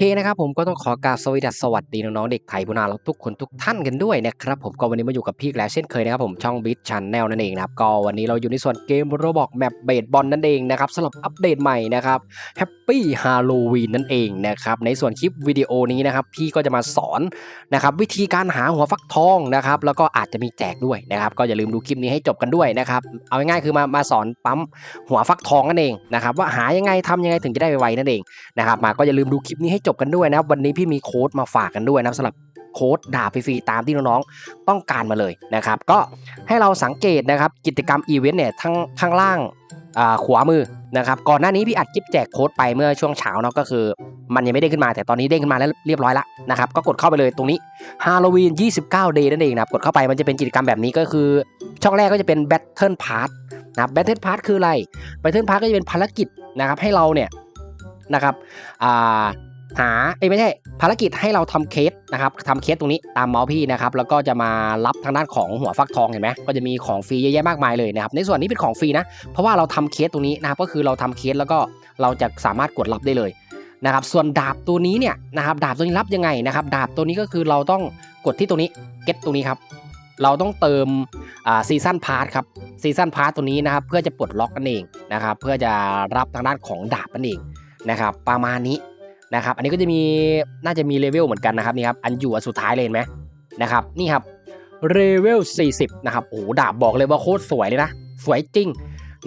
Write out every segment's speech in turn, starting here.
เคนะครับผมก็ต้องขอกราบสวัสดีสวัสดีน้องๆเด็กไทยผู้น่ารักทุกคนทุกท่านกันด้วยนะครับผมก็วันนี้มาอยู่กับพี่แล้วเช่นเคยนะครับผมช่องบิทชันแนลนั่นเองนะครับก็วันนี้เราอยู่ในส่วนเกมโรบอกแมปเบสบอลนั่นเองนะครับสำหรับอัปเดตใหม่นะครับแฮปปี้ฮาโลวีนนั่นเองนะครับในส่วนคลิปวิดีโอนี้นะครับพี่ก็จะมาสอนนะครับวิธีการหาหัวฟักทองนะครับแล้วก็อาจจะมีแจกด้วยนะครับก็อย่าลืมดูคลิปนี้ให้จบกันด้วยนะครับเอาง่ายๆคือมามาสอนปั๊มหัวฟักทองนั่นเองนะครับว่าหายังไงทำยังไงถึงจะได้ไวๆนั่นเองนะครับมาก็อย่าลืมดูคลิปนี้ให้จจบกันด้วยนะครับ วันนี้พี่มีโค้ดมาฝากกันด้วยนะครับสำหรับโค้ดด่าฟรีๆตามที่น้องๆต้องการมาเลยนะครับ ก็ให้เราสังเกตนะครับกิจกรรมอีเวนต์เนี่ยทั้งข้างล่างขวามือนะครับก่อนหน้านี้พี่อัดคลิปแจกโค้ดไปเมื่อช่วงเช้าเนาะก็คือ มันยังไม่ได้ขึ้นมาแต่ตอนนี้เด้งขึ้นมาแล้วเรียบร้อยละนะครับก็กดเข้าไปเลยตรงนี้ฮาโลวีน29 Day นั่นเองนะครับกดเข้าไปมันจะเป็นกิจกรรมแบบนี้ก็คือ ช่องแรกก็จะเป็น Battle Pass นะครับ Battle Pass คืออะไร Battle Pass ก็จะเป็นภารกิจนะครับให้เราเนี่ยนะครับอ่า หาเอ้ไม่ใช่ภารกิจให้เราทำเคสนะครับทำเคสตรงนี้ตามเมาส์พี่นะครับแล้วก็จะมารับทางด้านของหัวฟักทองเห็นไหมก็จะมีของฟรีเยอะแยะมากมายเลยนะครับในส่วนนี้เป็นของฟรีนะเพราะว่าเราทำเคสตรงนี้นะครับก็คือเราทำเคสแล้วก็เราจะสามารถกดรับได้เลยนะครับส่วนดาบตัวนี้เนี่ยนะครับดาบตัวนี้รับยังไงนะครับดาบตัวนี้ก็คือเราต้องกดที่ตรงนี้เก็ตตรงนี้ครับเราต้องเติมซีซันพาร์ทครับซีซันพาร์ทตัวนี้นะครับเพื่อจะปลดล็อกนั่นเองนะครับเพื่อจะรับทางด้านของดาบนั่นเองนะครับประมาณนี้ นะครับ อันนี้ก็จะมีน่าจะมีเลเวลเหมือนกันนะครับนี่ครับอันอยู่อันสุดท้ายเลยเห็นไหมนะครับนี่ครับเลเวล 40 นะครับโอ้โหดาบบอกเลยว่าโคตรสวยเลยนะสวยจริง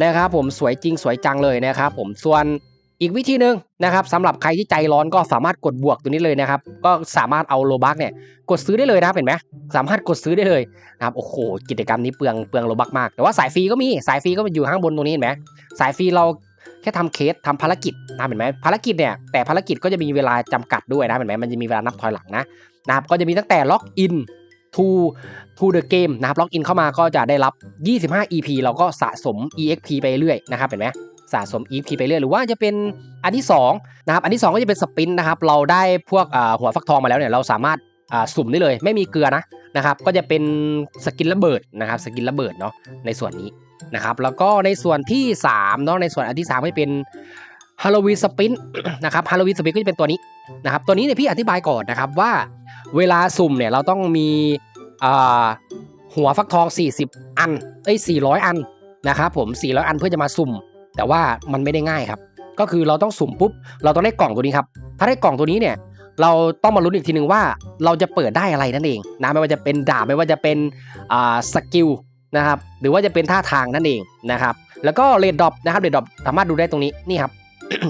นะครับผมสวยจริงสวยจังเลยนะครับผมส่วนอีกวิธีหนึ่งนะครับสำหรับใครที่ใจร้อนก็สามารถกดบวกตัวนี้เลยนะครับ ก็สามารถเอาโลบักเนี่ยกดซื้อได้เลยนะครับเห็นไหมสามารถกดซื้อได้เลยนะครับโอ้โหกิจกรรมนี้เปลืองเปลืองโลบักมาก แต่ว่าสายฟรีก็มีสายฟรีก็อยู่ข้างบนตรงนี้เห็นไหมสายฟรีเรา แค่ทำเคสทำภารกิจนะเห็นไหมภารกิจเนี่ยแต่ภารกิจก็จะมีเวลาจำกัดด้วยนะเห็นไหมมันจะมีเวลานับถอยหลังนะนะครับก็จะมีตั้งแต่ล็อกอิน to to the game นะครับล็อกอินเข้ามาก็จะได้รับ 25 EP เราก็สะสม EXP ไปเรื่อยนะครับเห็นไหมสะสม EXP ไปเรื่อยหรือว่าจะเป็นอันที่2นะครับอันที่ 2 ก็จะเป็นสปินนะครับเราได้พวกหัวฟักทองมาแล้วเนี่ยเราสามารถสุ่มได้เลย ไม่มีเกลือนะนะครับก็จะเป็นสกินระเบิดนะครับสกินระเบิดเนาะในส่วนนี้ นะครับ แล้วก็ในส่วนที่3เนาะในส่วนอันที่3ก็จะเป็นฮาโลวีนสปินนะครับฮาโลวีนสปินก็จะเป็นตัวนี้นะครับตัวนี้เนี่ยพี่อธิบายก่อนนะครับว่าเวลาสุ่มเนี่ยเราต้องมีหัวฟักทอง 40 อันเอ้ย400 อันนะครับผม 400 อันเพื่อจะมาสุ่ม แต่ว่ามันไม่ได้ง่ายครับ ก็คือเราต้องสุ่มปุ๊บ เราต้องได้กล่องตัวนี้ครับ ถ้าได้กล่องตัวนี้เนี่ย เราต้องมาลุ้นอีกทีหนึ่งว่า เราจะเปิดได้อะไรนั่นเองนะไม่ว่าจะเป็นดาบไม่ว่าจะเป็นสกิล นะครับหรือว่าจะเป็นท่าทางนั่นเองนะครับแล้วก็เรดดอปนะครับเรดดอปสามารถดูได้ตรงนี้นี่ครับ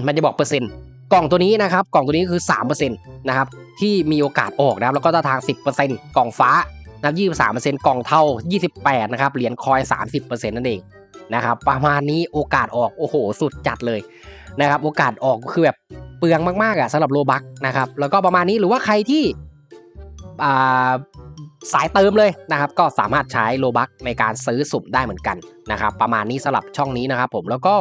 มันจะบอกเปอร์เซ็นต์กล่องตัวนี้นะครับกล่องตัวนี้คือ3%นะครับที่มีโอกาสออกนะครับแล้วก็ท่าทาง 10%กล่องฟ้านะครับ23%กล่องเท่า 28นะครับเหรียญคอย 30%นั่นเองนะครับประมาณนี้โอกาสออกโอ้โหสุดจัดเลยนะครับโอกาสออกคือแบบเปลืองมากๆอะสำหรับโลบักนะครับแล้วก็ประมาณนี้หรือว่าใครที่อ่า สายเติมเลยนะครับ ก็สามารถใช้โลบักในการซื้อสุ่มได้เหมือนกันนะครับประมาณนี้สำหรับช่องนี้นะครับผมแล้วก็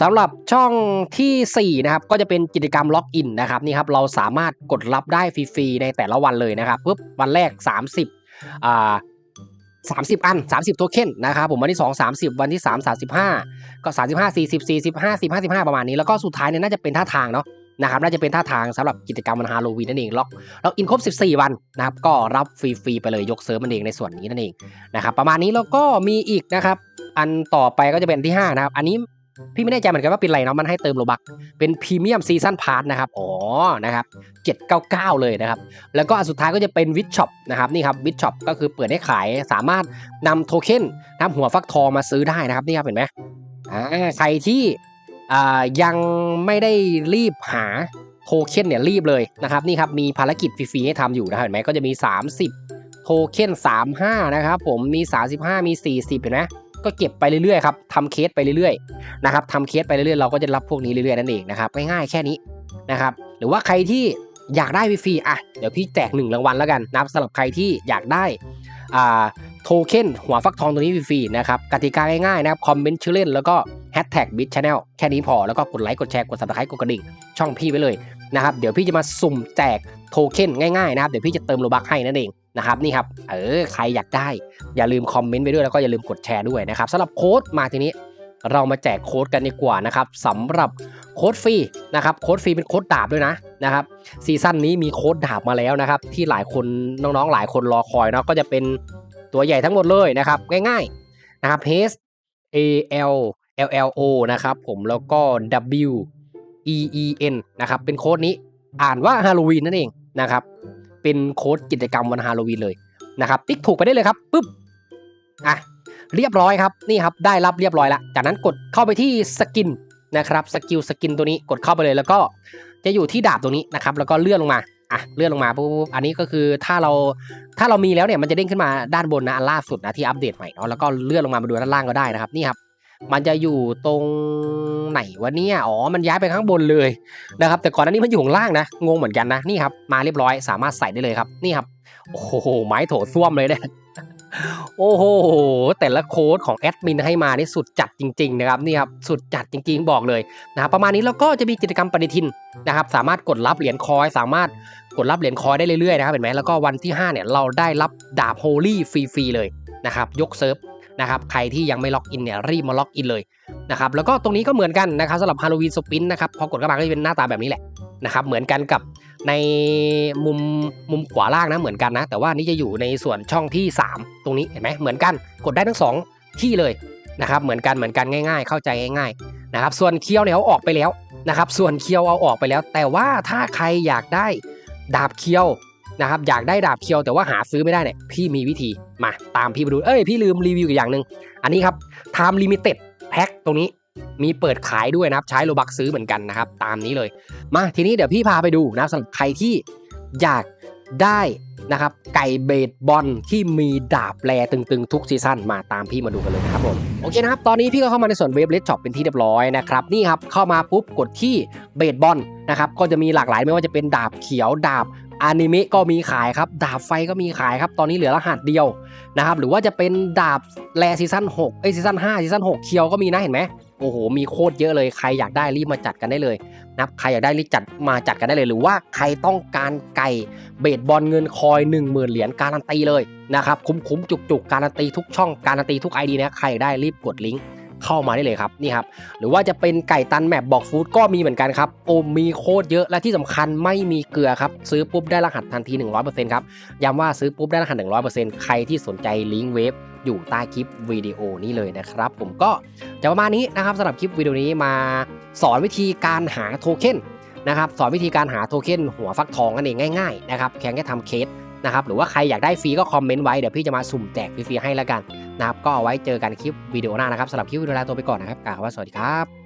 สำหรับช่องที่4นะครับก็จะเป็นกิจกรรมล็อกอินนะครับนี่ครับเราสามารถกดรับได้ฟรีๆในแต่ละวันเลยนะครับปุ๊บวันแรก 30อ่า30 อัน 30 โทเค็นนะครับผมวันที่ 2 30 วันที่ 3 35 ก็ 35 40 40 50 55 ประมาณนี้ แล้วก็สุดท้ายเนี่ยน่าจะเป็นท่าทางเนาะ นะครับน่าจะเป็นท่าทางสำหรับกิจกรรมวันฮาโลวีนนั่นเองล็อกล็อกอินครบ 14 วันนะครับก็รับฟรีๆไปเลยยกเซิร์ฟมันเองในส่วนนี้นั่นเองนะครับประมาณนี้แล้วก็มีอีกนะครับอันต่อไปก็จะเป็นที่ 5 นะครับ อันนี้พี่ไม่แน่ใจเหมือนกันว่าเป็นอะไรเนาะมันให้เติมโลบักเป็นพรีเมียมซีซันพาร์ทนะครับอ๋อนะครับ799 เลยนะครับ แล้วก็อันสุดท้ายก็จะเป็นวิชช็อปนะครับนี่ครับวิชช็อปก็คือเปิดให้ขายสามารถนำโทเค็นนำหัวฟักทองมาซื้อได้นะครับนี่ครับเห็นไหมอ่าใครที่ ยังไม่ได้รีบหาโทเค็นเนี่ยรีบเลยนะครับนี่ครับมีภารกิจฟรีๆให้ทำอยู่นะเห็นไหมก็จะมี 30 โทเค็น35 นะครับผมมี 35 มี 40 เห็นไหมก็เก็บไปเรื่อยๆครับทำเคสไปเรื่อยๆนะครับทำเคสไปเรื่อยๆเราก็จะรับพวกนี้เรื่อยๆนั่นเองนะครับง่ายๆแค่นี้นะครับหรือว่าใครที่อยากได้ฟรีๆอะเดี๋ยวพี่แจกหนึ่งรางวัลแล้วกันนะครับสำหรับใครที่อยากได้อ่าโทเค็นหัวฟักทองตัวนี้ฟรีๆนะครับกติกาง่ายๆนะครับคอมเมนต์ชื่อเล่นแล้วก็ แฮชแท็กบิทชาแนลแค่นี้พอแล้วก็กดไลค์กดแชร์กดซับสไครต์กดกระดิ่งช่องพี่ไว้เลยนะครับเดี๋ยวพี่จะมาสุ่มแจกโทเค็นง่ายๆนะครับเดี๋ยวพี่จะเติมโลบักให้นั่นเองนะครับนี่ครับเออใครอยากได้อย่าลืมคอมเมนต์ไว้ด้วยแล้วก็อย่าลืมกดแชร์ด้วยนะครับสำหรับโค้ดมาทีนี้เรามาแจกโค้ดกันดีกว่านะครับสำหรับโค้ดฟรีนะครับโค้ดฟรีเป็นโค้ดดาบด้วยนะนะครับซีซั่นนี้มีโค้ดดาบมาแล้วนะครับที่หลายคนน้องๆหลายคนรอคอยเนาะก็จะเป็นตัวใหญ่ทั้งหมดเลยนะครับง่ายๆนะครับ H A L L L O นะครับผมแล้วก็ W E E N นะครับเป็นโค้ดนี้อ่านว่าฮาโลวีนนั่นเองนะครับเป็นโค้ดกิจกรรมวันฮาโลวีนเลยนะครับติ๊กถูกไปได้เลยครับปุ๊บอะเรียบร้อยครับนี่ครับได้รับเรียบร้อยแล้วจากนั้นกดเข้าไปที่สกินนะครับสกิลสกินตัวนี้กดเข้าไปเลยแล้วก็จะอยู่ที่ดาบตรงนี้นะครับแล้วก็เลื่อนลงมาอะเลื่อนลงมาปุ๊บอันนี้ก็คือถ้าเราถ้าเรามีแล้วเนี่ยมันจะเด้งขึ้นมาด้านบนนะอันล่าสุดนะที่อัปเดตใหม่เนาะแล้วก็เลื่อนลงมามาดูด้านล่างก็ได้นะครับนี่ครับ มันจะอยู่ตรงไหนวะเนี่ย อ๋อ มันย้ายไปข้างบนเลยนะครับ แต่ก่อนหน้านี้มันอยู่ข้างล่างนะ งงเหมือนกันนะ นี่ครับ มาเรียบร้อย สามารถใส่ได้เลยครับ นี่ครับ โอ้โห ไม้โถส้วมเลยเนี่ย โอ้โห แต่ละโค้ดของแอดมินให้มานี่สุดจัดจริง ๆ นะครับ นี่ครับ สุดจัดจริง ๆ บอกเลยนะครับ ประมาณนี้แล้วก็จะมีกิจกรรมปฏิทินนะครับ สามารถกดรับเหรียญคอย สามารถกดรับเหรียญคอยได้เรื่อยๆนะครับ เห็นไหมแล้วก็วันที่ 5 เนี่ย เราได้รับดาบโฮลี่ฟรีๆเลยนะครับ ยกเซิร์ฟ นะครับใครที่ยังไม่ล็อกอินเนี่ยรีบมาล็อกอินเลยนะครับแล้วก็ตรงนี้ก็เหมือนกันนะครับสำหรับฮาโลวีนสปินนะครับพอกดเข้ามาก็จะเป็นหน้าตาแบบนี้แหละนะครับเหมือนกันกับในมุมมุมขวาล่างนะเหมือนกันนะ แต่ว่านี่จะอยู่ในส่วนช่องที่ 3 ตรงนี้เห็นไหมเหมือนกันกดได้ทั้งสองที่เลยนะครับเหมือนกันเหมือนกันง่าย ๆ เข้าใจง่ายๆนะครับส่วนเคียวเนี่ยเอาออกไปแล้วนะครับส่วนเคียวเอาออกไปแล้ว แต่ว่าถ้าใครอยากได้ดาบเคียว นะครับอยากได้ดาบเคียวแต่ว่าหาซื้อไม่ได้เนี่ยพี่มีวิธีมาตามพี่มาดูเอ้ยพี่ลืมรีวิวอีกอย่างหนึ่งอันนี้ครับ Time Limited แพ็คตรงนี้มีเปิดขายด้วยนะครับใช้โลบักซื้อเหมือนกันนะครับ ตามนี้เลย มาทีนี้เดี๋ยวพี่พาไปดูนะสำหรับใครที่อยากได้นะครับไก่เบสบอลที่มีดาบแลตึงๆ ทุกซีซั่นมาตามพี่มาดูกันเลยครับผมโอเคนะครับ ตอนนี้พี่ก็เข้ามาในส่วนเว็บเลสช็อปเป็นที่เรียบร้อยนะครับนี่ครับเข้ามาปุ๊บกดที่เบสบอลนะครับก็จะมีหลากหลายไม่ว่าจะเป็นดาบเขียวดาบ อนิเมะก็มีขายครับ ดาบไฟก็มีขายครับ ตอนนี้เหลือรหัสเดียวนะครับ หรือว่าจะเป็นดาบแลซีซั่น6เอ้ซีซั่น5ซีซั่น6เคียวก็มีนะเห็นไหมโอ้โห มีโคตรเยอะเลย ใครอยากได้รีบมาจัดกันได้เลยนะครับ ใครอยากได้รีบจัดมาจัดกันได้เลย หรือว่าใครต้องการไก่เบสบอลเงินคอย 1 0,000 เหรียญการันตีเลยนะครับ คุ้มๆจุกๆการันตีทุกช่องการันตีทุกไอดีนะ ใครอยากได้รีบกดลิงก์ เข้ามาได้เลยครับนี่ครับหรือว่าจะเป็นไก่ตันแมปบอกฟู้ดก็มีเหมือนกันครับโอ้มีโคตรเยอะและที่สำคัญไม่มีเกลือครับซื้อปุ๊บได้รหัสทันที 100%ครับย้ำว่าซื้อปุ๊บได้รหัส 100%ใครที่สนใจลิงก์เว็บอยู่ใต้คลิปวิดีโอนี้เลยนะครับ ผมก็จะประมาณนี้นะครับสำหรับคลิปวิดีโอนี้มาสอนวิธีการหาโทเค็นนะครับสอนวิธีการหาโทเค็นหัวฟักทองกันเองง่ายๆนะครับแค่แค่ทำเคสนะครับหรือว่าใครอยากได้ฟรีก็คอมเมนต์ไว้เดี๋ยวพี่จะมาสุ่มแจกฟรีๆให้แล้วกัน นะครับ ก็เอาไว้เจอกันคลิปวิดีโอหน้านะครับสำหรับคลิปวิดีโอลาตัวไปก่อนนะครับกล่าวว่าสวัสดีครับ